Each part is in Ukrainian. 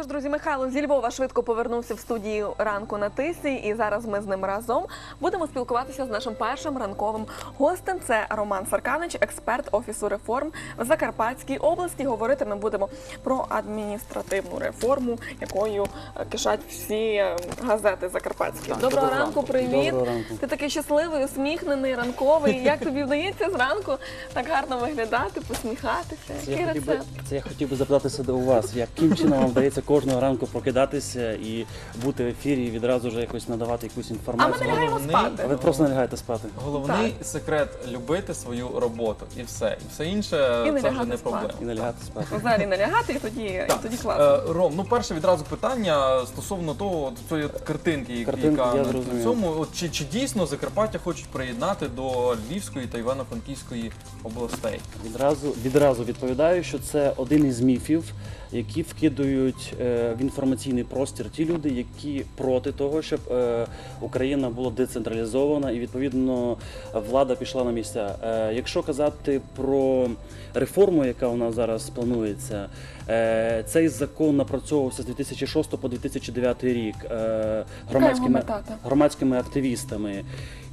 Що ж, друзі, Михайло зі Львова швидко повернувся в студію ранку на тисі, і зараз ми з ним разом будемо спілкуватися з нашим першим ранковим гостем. Це Роман Сарканич, експерт офісу реформ в Закарпатській області. Говорити ми будемо про адміністративну реформу, якою е, кишать всі е, газети закарпатські. Так, доброго доброго ранку, ранку. привіт. Доброго ранку. Ти такий щасливий, усміхнений, ранковий. Як тобі вдається зранку так гарно виглядати, посміхатися? Це я, хотів би, це я хотів би запитатися до вас, яким чином вам вдається кожного ранку прокидатися і бути в ефірі і відразу вже якось надавати якусь А ми інформацію. не лягаємо Головний- спати. Ви просто не лягаєте спати. Головний секрет любити свою роботу і все. І все інше І не це вже лягати не спати. І проблема. не лягати спати. Взагалі не лягати, і тоді, і Так. тоді класно. Е, Ром, ну перше відразу питання стосовно того, от цієї картинки, які- Картинки, яка я на зрозумів. цьому. От чи, чи дійсно Закарпаття хочуть приєднати до Львівської та Івано-Франківської областей? Відразу, відразу відповідаю, що це один із міфів, які вкидують е, в інформаційний простір ті люди, які проти того, щоб е, Україна була децентралізована і відповідно влада пішла на місця. Е, якщо казати про реформу, яка у нас зараз планується, е, цей закон напрацьовувався з 2006 по 2009 рік е, громадськими, громадськими активістами.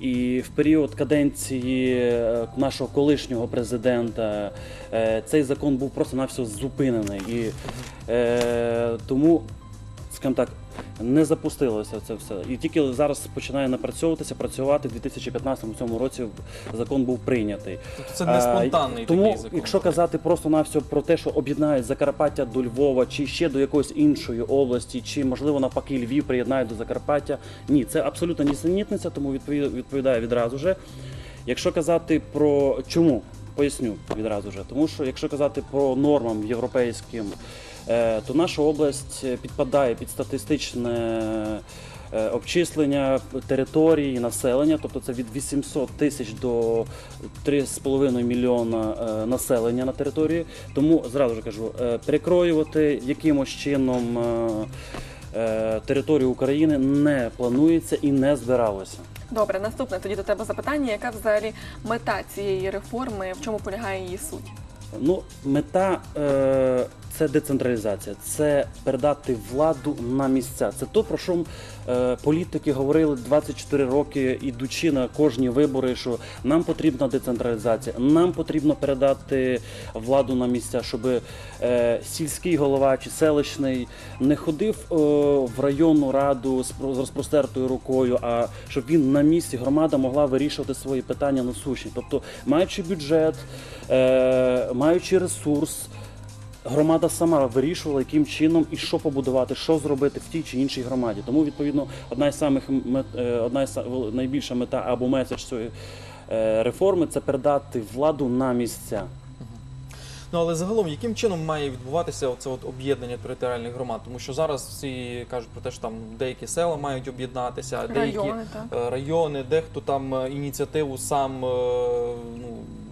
І в період каденції нашого колишнього президента цей закон був просто навсього зупинений. І е, тому, скажімо так, не запустилося це все. І тільки зараз починає напрацьовуватися, працювати в 2015 цьому році закон був прийнятий. Тобто це не А, спонтанний Тому, такий закон. якщо казати просто навсього про те, що об'єднають Закарпаття до Львова, чи ще до якоїсь іншої області, чи можливо навпаки Львів приєднають до Закарпаття, ні, це абсолютно нісенітниця, тому відповідаю відразу же. Якщо казати про чому, поясню відразу же. Тому що якщо казати про нормам європейським, е, то наша область е, підпадає під статистичне е, обчислення території, населення, тобто це від 800 тисяч до 3,5 мільйона населення на території. Тому зразу ж кажу, перекроювати якимось чином територію України не планується і не збиралося. Добре, наступне тоді до тебе запитання. Яка взагалі мета цієї реформи? В чому полягає її суть? Ну, мета е, це децентралізація, це передати владу на місця. Це то, про що е, політики говорили 24 роки, ідучи на кожні вибори, що нам потрібна децентралізація, нам потрібно передати владу на місця, щоб е, сільський голова чи селищний не ходив е, в районну раду з про- розпростертою рукою, а щоб він на місці громада могла вирішувати свої питання насущні. Тобто, маючи бюджет, маючи ресурс. Громада сама вирішувала, яким чином і що побудувати, що зробити в тій чи іншій громаді. Тому, відповідно, одна із самих мет, е, одна із са- найбільша мета або меседж цієї е, реформи це передати владу на місця. Ну але загалом, яким чином має відбуватися оце от об'єднання територіальних громад? Тому що зараз всі кажуть про те, що там деякі села мають об'єднатися, деякі Райони, е, райони, дехто там ініціативу сам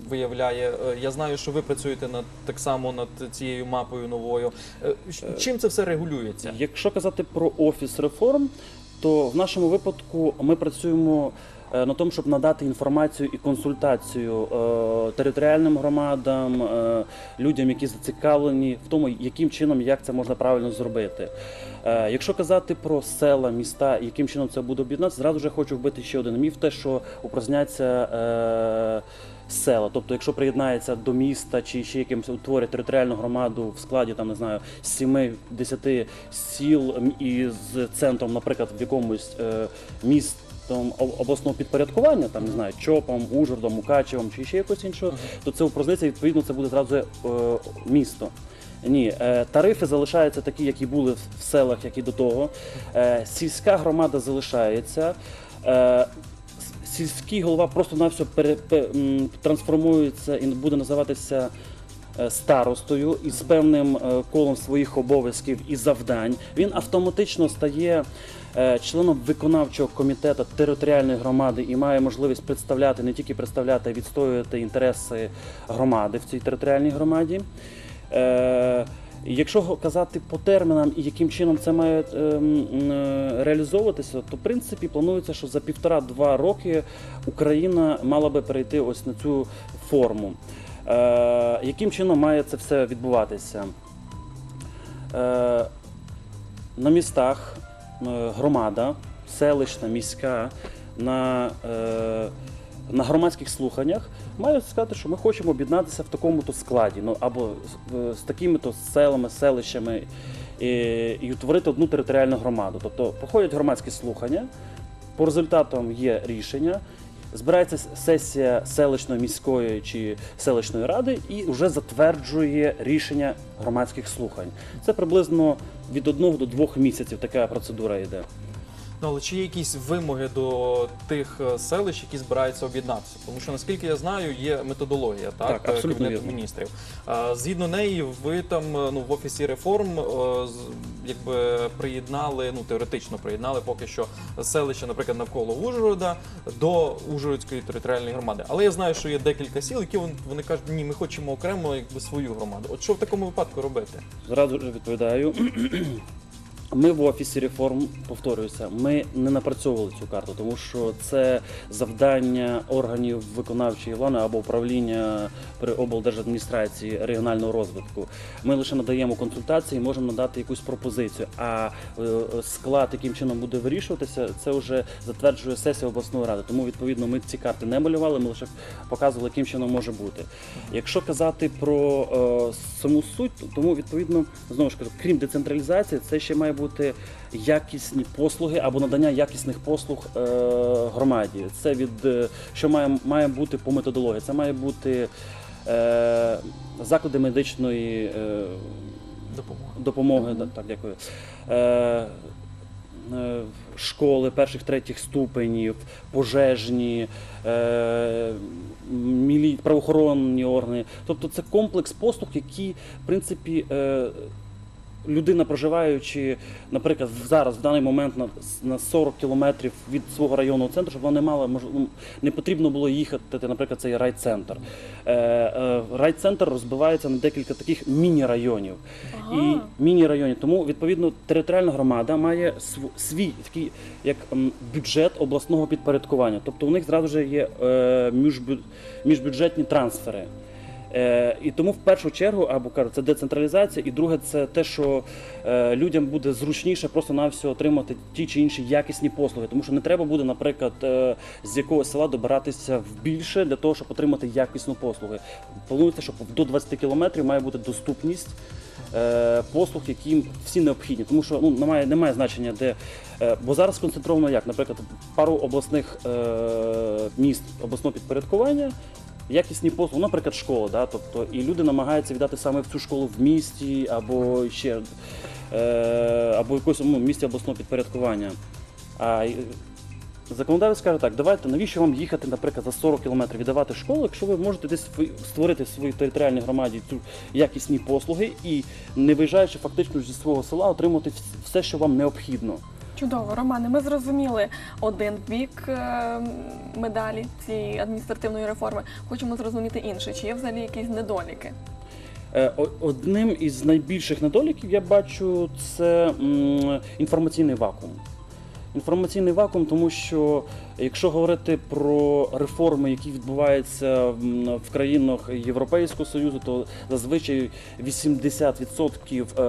виявляє. Е, Я знаю, що ви працюєте над так само над цією мапою новою. Е, Чим це все регулюється? Якщо казати про офіс реформ, то в нашому випадку ми працюємо е, на тому, щоб надати інформацію і консультацію е, територіальним громадам, е, людям, які зацікавлені в тому, яким чином як це можна правильно зробити. Е, Якщо казати про села, міста, яким чином це буде об'єднатися, зразу вже хочу вбити ще один міф, те, що упраздняться е, села. Тобто, якщо приєднається до міста чи ще якимось утворює територіальну громаду в складі там не знаю 7-10 сіл м, і з центром, наприклад, в якомусь е, містом об- обласного підпорядкування, там не знаю, Чопом, Ужгородом, Мукачевом чи ще якось іншого, то це упраздниться, відповідно, це буде зразу е, місто. Ні, е, тарифи залишаються такі, які були в- селах, як і до того. Е, Сільська громада залишається. Е, Сільський голова просто навсього пере, пе- м, трансформується і буде називатися старостою із певним е, колом своїх обов'язків і завдань. Він автоматично стає е, членом виконавчого комітету територіальної громади і має можливість представляти не тільки представляти, а відстоювати інтереси громади в цій територіальній громаді. Е, Якщо казати по термінам і яким чином це має е, е, реалізовуватися, то в принципі планується, що за півтора-два роки Україна мала би перейти ось на цю форму. Е, яким чином має це все відбуватися? Е, на містах е, громада, селищна, міська, на, на громадських слуханнях мають сказати, що ми хочемо об'єднатися в такому-то складі, ну або з, з такими-то селами, селищами і, і утворити одну територіальну громаду. Тобто проходять громадські слухання, по результатам є рішення. Збирається сесія селищної міської чи селищної ради і вже затверджує рішення громадських слухань. Це приблизно від одного до двох місяців така процедура йде. Ну, але чи є якісь вимоги до тих е, селищ, які збираються об'єднатися? Тому що наскільки я знаю, є методологія так, Так, е, Кабінету міністрів. Згідно неї, ви там е, ну в офісі реформ якби приєднали, ну теоретично приєднали поки що селище, наприклад, навколо Ужгорода до Ужгородської територіальної громади. Але я знаю, що є декілька сіл, які вон- вони кажуть, ні, ми хочемо окремо якби свою громаду. От що в такому випадку робити? Зразу відповідаю. Ми в офісі реформ повторююся. Ми не напрацьовували цю карту, тому що це завдання органів виконавчої влади або управління при облдержадміністрації регіонального розвитку. Ми лише надаємо консультації, можемо надати якусь пропозицію. А е, склад, яким чином буде вирішуватися, це вже затверджує сесія обласної ради. Тому відповідно ми ці карти не малювали. Ми лише показували, яким чином може бути. Якщо казати про е, саму суть, тому відповідно знову ж кажу, крім децентралізації, це ще має бути якісні послуги або надання якісних послуг е, громаді. Це від е, що має, має бути по методології. Це має бути е, заклади медичної. Е, Допомога. допомоги. да, Так, дякую. Е, е, школи перших третіх ступенів, пожежні, е, правоохоронні органи. Тобто це комплекс послуг, які, в принципі, е, людина, проживаючи, наприклад, зараз в даний момент на, на 40 кілометрів від свого районного центру, щоб вона не мала ну, не потрібно було їхати, наприклад, цей райцентр. Е, е, райцентр розбивається на декілька таких міні-районів і міні-районів. Тому відповідно територіальна громада має св- свій такий як бюджет обласного підпорядкування. Тобто у них зразу ж є е, міжбю- міжбюджетні трансфери. Е, і тому в першу чергу, або кажу, це децентралізація, і друге, це те, що е, людям буде зручніше просто на все отримати ті чи інші якісні послуги. Тому що не треба буде, наприклад, е, з якогось села добиратися в більше для того, щоб отримати якісну послуги. Планується, що до 20 кілометрів має бути доступність е, послуг, які всі необхідні. Тому що ну, немає, немає значення, де. е, Бо зараз сконцентровано як, наприклад, пару обласних е, міст обласного підпорядкування. Якісні послуги, наприклад, школа, да, тобто, і люди намагаються віддати саме в цю школу в місті або ще е, або якось ну, місті обласного підпорядкування. А законодавець каже так, давайте навіщо вам їхати, наприклад, за 40 кілометрів віддавати школу, якщо ви можете десь створити в своїй територіальній громаді цю якісні послуги і не виїжджаючи фактично зі свого села, отримати все, що вам необхідно. Чудово, Романе. Ми зрозуміли один бік е, медалі цієї адміністративної реформи. Хочемо зрозуміти інший. Чи є взагалі якісь недоліки? Е, Одним із найбільших недоліків я бачу це інформаційний вакуум. Інформаційний вакуум, тому що якщо говорити про реформи, які відбуваються в країнах Європейського Союзу, то зазвичай 80%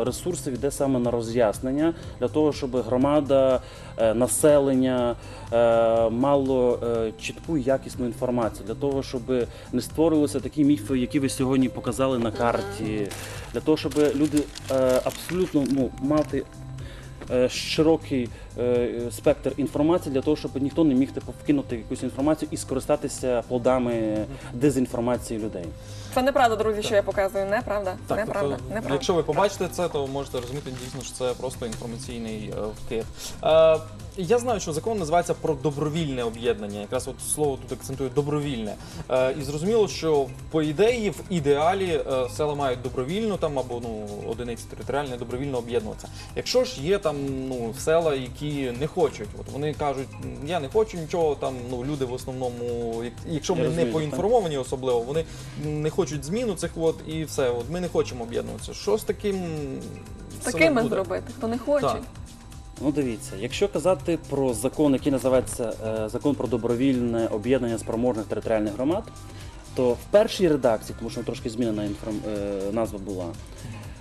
е, ресурсів йде саме на роз'яснення для того, щоб громада, е, населення е, мало чітку і якісну інформацію, для того, щоб не створювалися такі міфи, які ви сьогодні показали на карті, для того, щоб люди абсолютно ну, мати широкий е, спектр інформації для того, щоб ніхто не міг типу, вкинути якусь інформацію і скористатися плодами дезінформації людей. Це неправда, друзі, що я показую. Неправда. Так, неправда. тобто, неправда. якщо ви побачите це, то можете розуміти дійсно, що це просто інформаційний е, вкид. Я знаю, що закон називається про добровільне об'єднання. Якраз от слово тут акцентує добровільне. Е, і зрозуміло, що по ідеї, в ідеалі е, села мають добровільно там або ну одиниці територіальні добровільно об'єднуватися. Якщо ж є там ну села, які не хочуть, от вони кажуть, я не хочу нічого. Там ну люди в основному, як- якщо вони не поінформовані особливо, вони не хочуть зміну цих от і все. От ми не хочемо об'єднуватися. Що з таким З такими зробити, хто не хоче. Так. Ну, дивіться, якщо казати про закон, який називається е, закон про добровільне об'єднання спроможних територіальних громад, то в першій редакції, тому що трошки змінена інформ... е, назва була,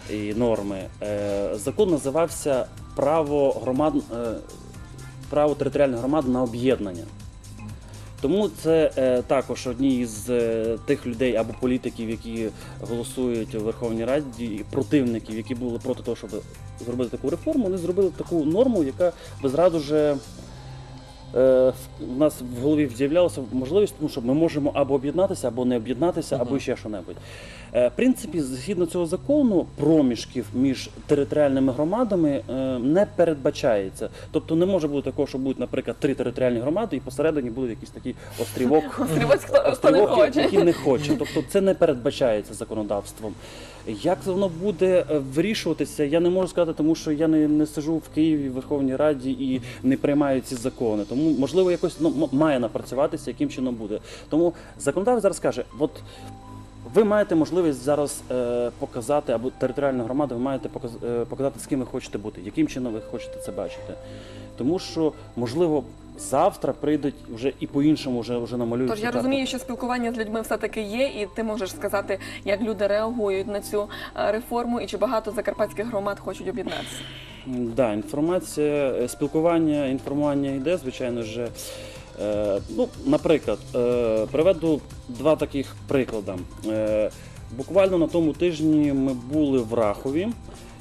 і норми. Е, Закон називався право громад, право територіальних громад на об'єднання. Тому це е, також одні із е, тих людей або політиків, які голосують у Верховній Раді, противників, які були проти того, щоб зробити таку реформу, вони зробили таку норму, яка би зразу же е, в нас в голові з'являлася можливість, тому що ми можемо або об'єднатися, або не об'єднатися, або ще що-небудь. Е, В принципі, згідно цього закону, проміжків між територіальними громадами е, не передбачається. Тобто не може бути такого, що будуть, наприклад, три територіальні громади, і посередині буде якийсь такий острівок. Острівок, який не хоче. Тобто це не передбачається законодавством. Як воно буде е, вирішуватися, я не можу сказати, тому що я не, не сижу в Києві в Верховній Раді і не приймаю ці закони. Тому можливо якось ну, має напрацюватися, яким чином буде. Тому законодавець зараз каже, от. Ви маєте можливість зараз е, показати, або територіальна громада, ви маєте показ, е, показати, з ким ви хочете бути, яким чином ви хочете це бачити. Тому що, можливо, завтра прийдуть вже і по-іншому вже, вже намалюють. Тож я карту. розумію, що спілкування з людьми все-таки є, і ти можеш сказати, як люди реагують на цю е, реформу, і чи багато закарпатських громад хочуть об'єднатися. М, Да, інформація, е, спілкування, інформування йде, звичайно ж. Е, ну, наприклад, е, приведу два таких приклади. Е, буквально на тому тижні ми були в Рахові,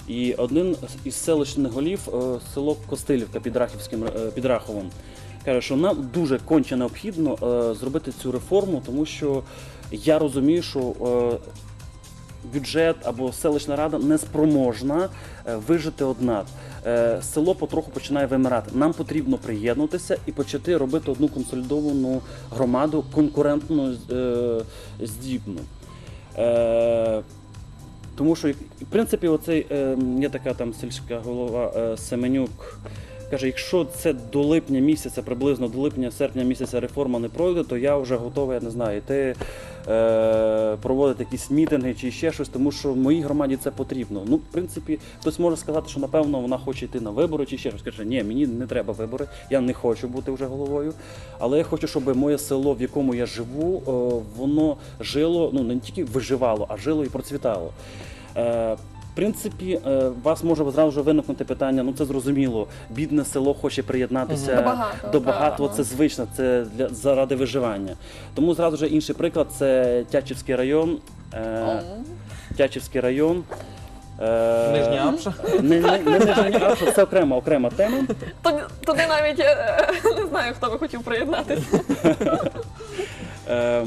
і один із селищних голів, е, село Костилівка під, Рахівським, е, під Раховом, каже, що нам дуже конче необхідно е, зробити цю реформу, тому що я розумію, що е, бюджет або селищна рада не спроможна е, вижити одна. Е, Село потроху починає вимирати. Нам потрібно приєднутися і почати робити одну консолідовану громаду конкурентно е, здібну. Е, тому що, в принципі, оцей є така там сільська голова Семенюк. Каже, якщо це до липня місяця, приблизно до липня-серпня місяця реформа не пройде, то я вже готовий, я не знаю, йти проводити якісь мітинги чи ще щось, тому що в моїй громаді це потрібно. Ну, в принципі, хтось може сказати, що напевно вона хоче йти на вибори чи ще щось. Каже, ні, мені не треба вибори, я не хочу бути вже головою. Але я хочу, щоб моє село, в якому я живу, е, воно жило, ну не тільки виживало, а жило і процвітало. Е, в принципі, е, у вас може зразу ж виникнути питання, ну це зрозуміло, бідне село хоче приєднатися До багатого, до багатого, це звично, це для заради виживання. Тому зразу ж інший приклад це Тячівський район. Е, Тячівський район. Е, Нижня Апша. Не, не, не Нижня Апша, це окрема окрема тема. Туди, туди навіть е, не знаю, хто би хотів приєднатися. Е, е,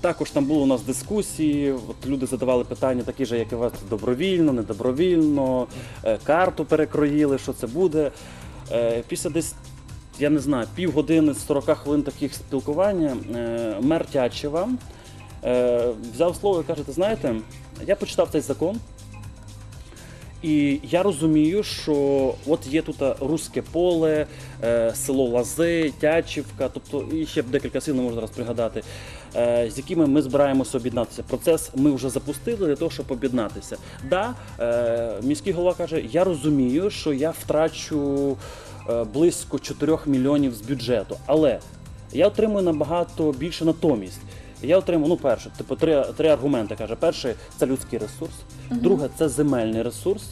також там було у нас дискусії. От люди задавали питання, такі ж, як і вас добровільно, недобровільно, е, карту перекроїли, що це буде. Е, після десь, я не знаю, півгодини 40 хвилин таких спілкування е, мер Тячева е, взяв слово і каже: ти знаєте, я почитав цей закон. І я розумію, що от є тут Руське поле, е, село Лази, Тячівка, тобто і ще декілька сил не можу зараз пригадати, е, з якими ми збираємося об'єднатися. Процес ми вже запустили для того, щоб об'єднатися. Да, е, міський голова каже: я розумію, що я втрачу е, близько 4 мільйонів з бюджету, але я отримую набагато більше натомість. Я отримав, ну, перше, типу, три, три аргументи. Каже, перший це людський ресурс, друге це земельний ресурс,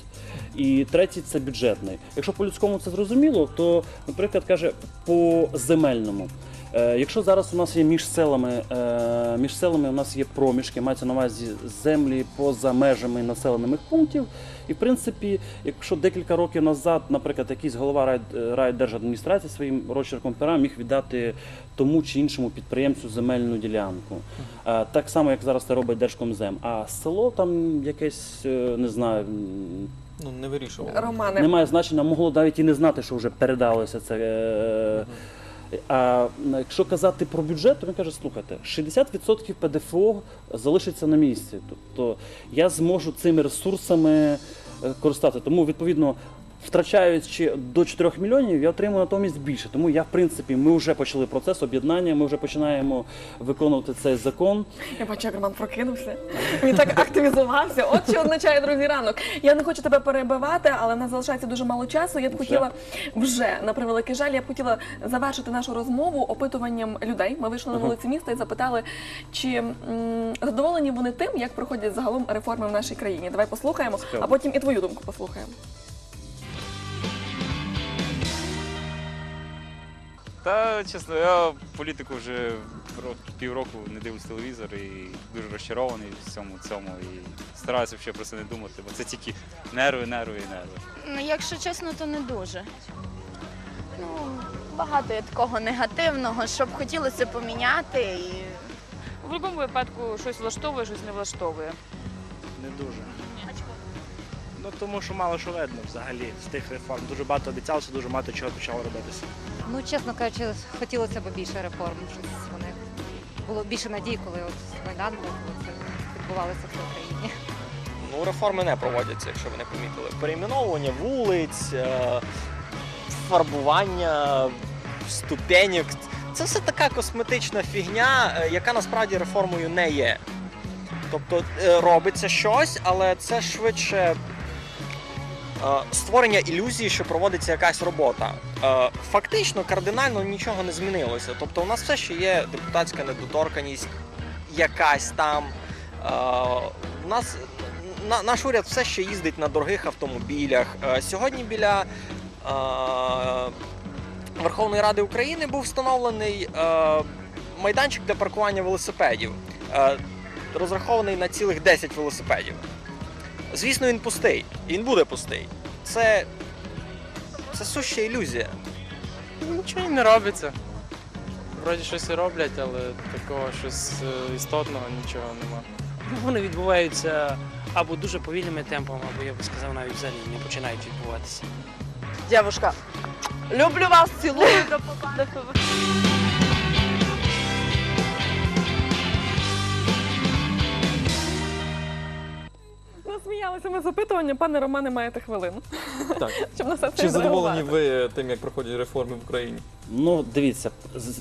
і третій це бюджетний. Якщо по людському це зрозуміло, то, наприклад, каже, по земельному. Е, якщо зараз у нас є між селами, е, між селами у нас є проміжки, мається на увазі землі поза межами населених пунктів. І в принципі, якщо декілька років назад, наприклад, якийсь голова рай- райдержадміністрації своїм розчерком пера міг віддати тому чи іншому підприємцю земельну ділянку. Е, Так само, як зараз це робить Держкомзем. А село там якесь, е, не знаю, Ну, не вирішував. Романе, немає значення, могло навіть і не знати, що вже передалося це. е, А якщо казати про бюджет, то він каже: слухайте, 60% ПДФО залишиться на місці. Тобто я зможу цими ресурсами е, користати. Тому відповідно. Втрачаючи до 4 мільйонів, я отримую натомість більше. Тому я, в принципі, ми вже почали процес об'єднання, ми вже починаємо виконувати цей закон. Я бачу, як Роман прокинувся. Він так активізувався. От що означає друзі ранок. Я не хочу тебе перебивати, але в нас залишається дуже мало часу. Я б хотіла вже на превеликий жаль, я б хотіла завершити нашу розмову опитуванням людей. Ми вийшли на вулиці міста і запитали, чи м, задоволені вони тим, як проходять загалом реформи в нашій країні. Давай послухаємо, а потім і твою думку послухаємо. Та чесно, я політику вже півроку не дивлюсь телевізор і дуже розчарований в цьому цьому і стараюся взагалі про це не думати, бо це тільки нерви, нерви і нерви. Ну, якщо чесно, то не дуже. Ну, багато є такого негативного, що б хотілося поміняти. І... В будь-якому випадку щось влаштовує, щось не влаштовує. Не дуже. Ну тому що мало що видно взагалі з тих реформ. Дуже багато обіцялося, дуже багато чого почало робитися. Ну, чесно кажучи, хотілося б більше реформ. Вони було більше надій, коли от Майдан був, коли це відбувалося в Україні. Ну, реформи не проводяться, якщо ви не помітили. Перейменовування вулиць, е, фарбування ступенек. Це все така косметична фігня, е, яка насправді реформою не є. Тобто е, робиться щось, але це швидше створення ілюзії, що проводиться якась робота. Е, Фактично, кардинально нічого не змінилося. Тобто, у нас все ще є депутатська недоторканість, якась там. Е, У нас наш уряд все ще їздить на дорогих автомобілях. Е, Сьогодні біля е, Верховної Ради України був встановлений е, майданчик для паркування велосипедів, е, розрахований на цілих 10 велосипедів. Звісно, він пустий, і він буде пустий. Це, це суща ілюзія. Нічого і не робиться. Вроді щось і роблять, але такого щось е, істотного нічого нема. Ну, Вони відбуваються або дуже повільними темпами, або я би сказав, навіть взагалі не починають відбуватися. Дівушка, люблю вас, цілую, до побачення. Насміялися ми з опитування. Пане Романе, маєте хвилину. Так. Щоб на все це Чи задоволені ви тим, як проходять реформи в Україні? Ну, дивіться, з-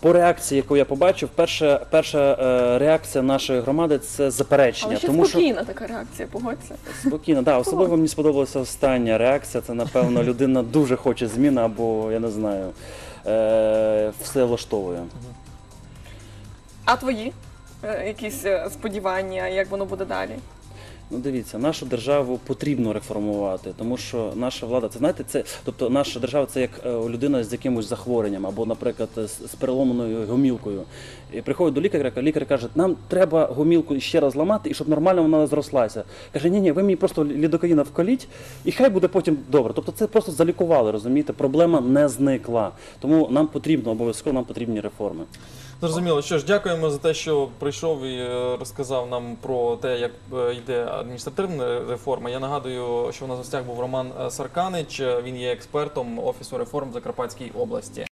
по реакції, яку я побачив, перша, перша е, реакція нашої громади це заперечення. Але ще тому що спокійна така реакція, погодься. Спокійно, да. Особливо мені сподобалася остання реакція. Це, напевно, людина дуже хоче змін або, я не знаю, е, все влаштовує. А твої е, якісь е, сподівання, як воно буде далі? Ну, дивіться, нашу державу потрібно реформувати, тому що наша влада, це знаєте, це тобто наша держава це як е, людина з якимось захворюванням, або, наприклад, з, з переломаною гомілкою. І приходить до лікаря, лікар каже, нам треба гомілку ще раз ламати, і щоб нормально вона зрослася. Каже, ні, ні, ви мені просто лідокаїна вколіть, і хай буде потім добре. Тобто це просто залікували, розумієте? Проблема не зникла. Тому нам потрібно обов'язково нам потрібні реформи. Зрозуміло. Що ж, дякуємо за те, що прийшов і е, розказав нам про те, як е, йде адміністративна реформа. Я нагадую, що у нас в гостях був Роман е, Сарканич. Він є експертом офісу реформ в Закарпатській області.